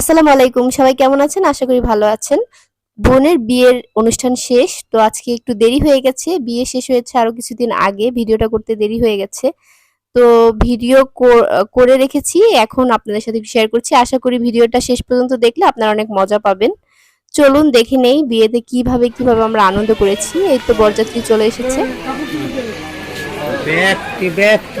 আসসালামু আলাইকুম। সবাই কেমন আছেন? আশা করি ভালো আছেন। বোনের বিয়ের অনুষ্ঠান শেষ তো আজকে একটু দেরি হয়ে গেছে। বিয়ে শেষ হয়েছে আরও কিছুদিন আগে ভিডিওটা করতে দেরি হয়ে গেছে। তো ভিডিও করে রেখেছি এখন আপনাদের সাথে শেয়ার করছি। আশা করি ভিডিওটা শেষ পর্যন্ত দেখলে আপনারা অনেক মজা পাবেন। চলুন দেখে নেই বিয়েতে কীভাবে কীভাবে আমরা আনন্দ করেছি এই তো বরযাত্রী চলে এসেছে। ব্যক্তি ব্যক্তি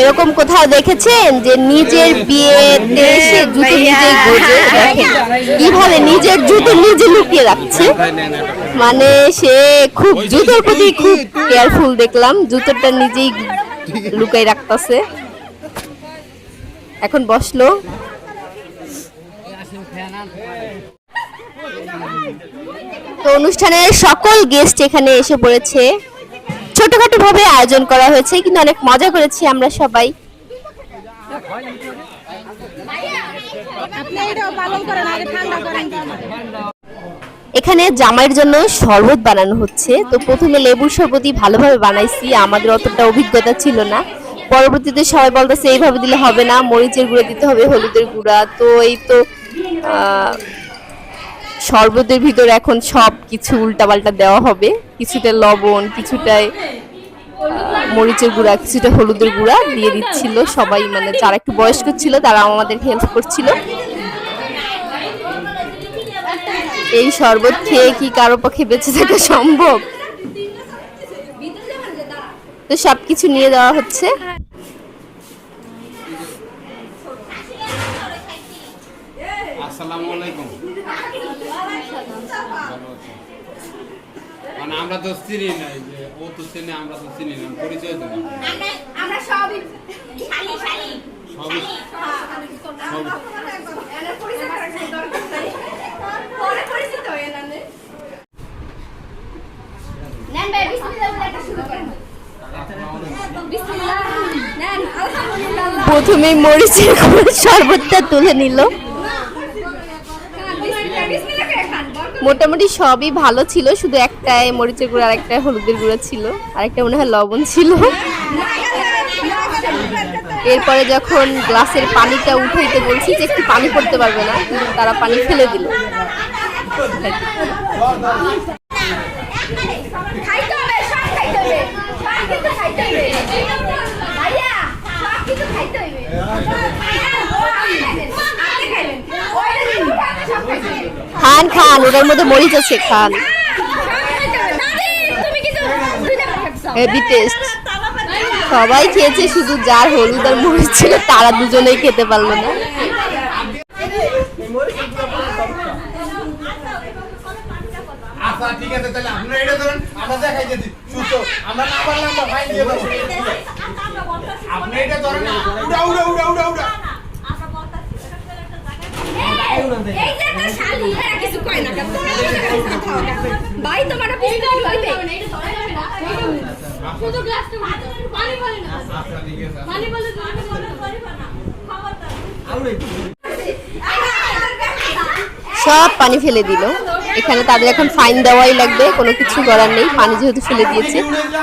এরকম কোথাও দেখেছেন যে নিজের বিয়েতে এসে জুতো নিজেই গোজে কীভাবে নিজের জুতো নিজে লুকিয়ে রাখছে? মানে সে খুব জুতোর প্রতি খুব কেয়ারফুল দেখলাম জুতোটা নিজেই লুকাই রাখতেছে। এখন বসল। তো অনুষ্ঠানের সকল গেস্ট এখানে এসে পড়েছে। ছোটখাটো ভাবে আয়োজন করা হয়েছে, কিন্তু অনেক মজা করেছি আমরা সবাই। এখানে জামাইয়ের জন্য শরবত বানানো হচ্ছে। তো প্রথমে লেবুর শরবতই ভালোভাবে বানাইছি, আমাদের অতটা অভিজ্ঞতা ছিল না। পরবর্তীতে সবাই বলতেছে, এইভাবে দিলে হবে না, মরিচের গুঁড়া দিতে হবে, হলুদের গুঁড়া। তো এই তো শরবতের ভিতর এখন সব কিছু উল্টাপাল্টা দেওয়া হবে। কিছুটা লবণ, কিছুটায় মরিচের গুঁড়া, কিছুটা হলুদের গুঁড়া দিয়ে দিচ্ছিল। সবাই মানে যারা একটু বয়স্ক ছিল তারা আমাদের হেল্প করছিল। এই শরবত খেয়ে কি কারও পক্ষে বেঁচে থাকা সম্ভব? তো সবকিছু নিয়ে দেওয়া হচ্ছে। আসসালামু আলাইকুম। মানে আমরা তো চিনি নাই যে ও তো চিনি আমরা তো চিনি না পরিচয় তো আমরা সবই শালি শালি সবই সব পরে পরিচিত নেন নেন ভাই বিসমিল্লাহ বলে শুরু করেন। বিসমিল্লাহ নেন আলহামদুলিল্লাহ প্রথমে মরিচের শরবতটা তুলে নিল বিসমিল্লাহ বিসমিল্লাহ করে খান বরকত মোটামুটি সবই ভালো ছিল, শুধু একটাই মরিচের গুঁড়ো আর একটা হলুদের গুঁড়ো ছিল, আর একটা মনে হয় লবণ ছিল। এরপরে যখন গ্লাসের পানিটা উঠাইতে বলছি যে একটু পানি করতে পারবে না তারা পানি ফেলে দিল খাইতে হবে সব খাইতে হবে সব কিছু খাইতে হবে ভাইয়া সব কিছু খাইতে হবে ভাইয়া, ও আপনি খাইবেন, আপনি খাইবেন। ওইটা দিয়ে উঠে আপনি সব খাইতে হবে। খান খান ওটার মধ্যে মরিচ আছে খান। হেভি টেস্ট সবাই খেয়েছে শুধু যার হলুদ আর মরিচ ছিল তারা দুজনেই খেতে পারল না। আচ্ছা ঠিক আছে তাহলে আপনারা এটা ধরেন আমরা দেখাই দিচ্ছি সুতো আমরা না পারলে আমরা দিয়ে দেবো। আপনি এটা ধরেন উড়া উড়া উড়া উড়া উড়া এই যে একটা শালি, এরা কিছু কয় না কেন? তোমরা তো এখানে কথা হয় না। ভাই, তোমার বুঝতে কি হইবে? শুধু গ্লাসটা মাঝে পানি বলে না আচ্ছা ঠিক আছে পানি সব পানি ফেলে দিল। এখানে তাদের এখন ফাইন দেওয়াই লাগবে, কোনো কিছু করার নেই, পানি যেহেতু ফেলে দিয়েছে।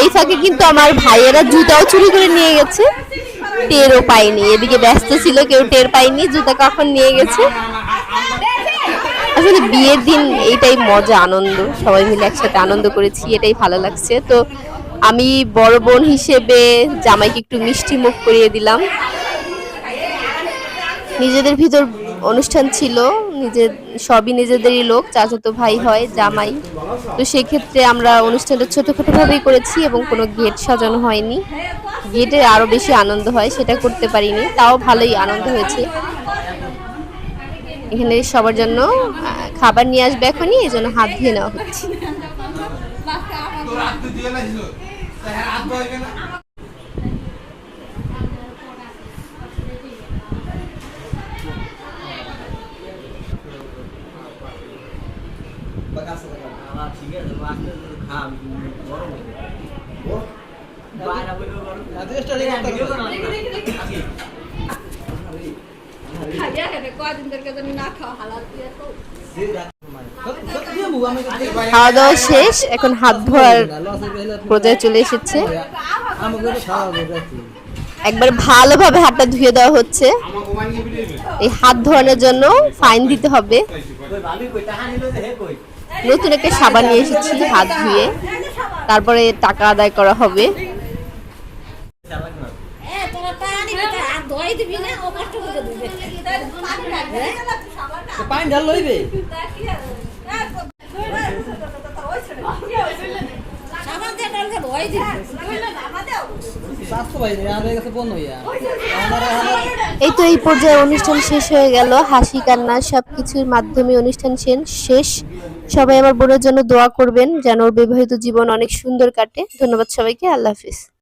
এই ফাঁকে কিন্তু আমার ভাইয়েরা জুতাও চুরি করে নিয়ে গেছে। টেরও পাইনি এদিকে ব্যস্ত ছিল, কেউ টের পাইনি জুতা কখন নিয়ে গেছে। আসলে বিয়ের দিন এইটাই মজা, আনন্দ। সবাই মিলে একসাথে আনন্দ করেছি, এটাই ভালো লাগছে। তো আমি বড় বোন হিসেবে জামাইকে একটু মিষ্টি মুখ করিয়ে দিলাম। নিজেদের ভিতর অনুষ্ঠান ছিল নিজের সবই নিজেদেরই লোক, চাচাতো ভাই হয়, জামাই। তো সেক্ষেত্রে আমরা অনুষ্ঠানটা ছোটখাটো ভাবেই করেছি এবং কোনো গেট সাজানো হয়নি। গেটে আরও বেশি আনন্দ হয়, সেটা করতে পারিনি। তাও ভালোই আনন্দ হয়েছে। এখানে সবার জন্য খাবার নিয়ে আসবে এখনই এই জন্য হাত ধুয়ে নেওয়া হচ্ছে। আমার ঠিক আছে মাছটা খাম গরম হয়ে যাবে। বাইরে বইলেও গরম। হ্যাঁ, ভিডিও করো না। আজকে। খাইয়া খেতে কদিন ধরে যেন না খাওয়া দাওয়া শেষ, এখন হাত ধোয়ার পর্যায়ে চলে এসেছে। একবার ভালোভাবে হাতটা ধুয়ে দেওয়া হচ্ছে। এই হাত ধোয়ানোর জন্য ফাইন দিতে হবে। নতুন একটা সাবান নিয়ে এসেছি, হাত ধুয়ে। তারপরে টাকা আদায় করা হবে চালাক না এ তোরা টাকা নিবি দিবি না ও কষ্ট করে দিবে। পানি ঢাল লইবে এই তো এই পর্যায়ে অনুষ্ঠান শেষ হয়ে গেল। হাসি কান্না সবকিছুর মাধ্যমে অনুষ্ঠান শেষ শেষ। সবাই আমার বোনের জন্য দোয়া করবেন যেন ওর বিবাহিত জীবন অনেক সুন্দর কাটে। ধন্যবাদ সবাইকে। আল্লাহ হাফিজ।